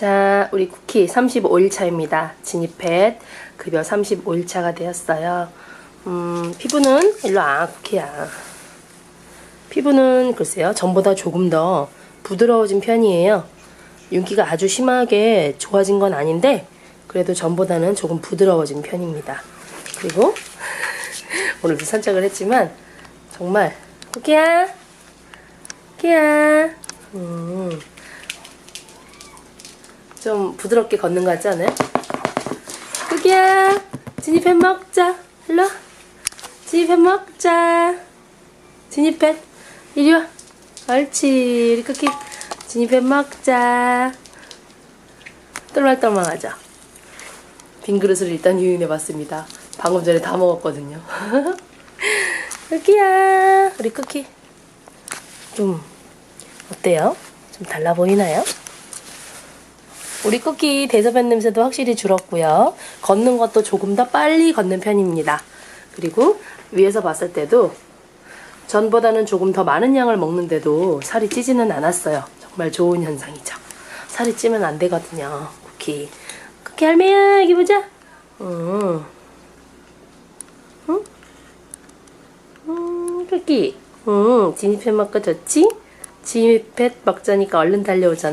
자, 우리 쿠키 35일 차입니다. 진입햇 급여 35일 차가 되었어요. 음, 피부는 일로 와, 쿠키야. 피부는 글쎄요, 전보다 조금 더 부드러워진 편이에요. 윤기가 아주 심하게 좋아진 건 아닌데, 그래도 전보다는 조금 부드러워진 편입니다. 그리고 오늘도 산책을 했지만, 정말, 쿠키야, 쿠키야, 음, 좀 부드럽게 걷는 것 같지 않아요? 쿠키야, 진입해 먹자. 일로 와. 진입해 먹자. 진입해. 이리 와. 옳지. 우리 쿠키. 진입해 먹자. 똘망똘망하죠? 빈 그릇을 일단 유인해 봤습니다. 방금 전에 다 먹었거든요. 쿠키야. 우리 쿠키. 좀, 어때요? 좀 달라 보이나요? 우리 쿠키 대소변 냄새도 확실히 줄었고요. 걷는 것도 조금 더 빨리 걷는 편입니다. 그리고 위에서 봤을 때도 전보다는 조금 더 많은 양을 먹는데도 살이 찌지는 않았어요. 정말 좋은 현상이죠. 살이 찌면 안 되거든요. 쿠키. 쿠키 할매야, 여기 보자. 응. 응? 음, 쿠키. 응, 진입해 먹고 좋지? 진입해 먹자니까 얼른 달려오잖아.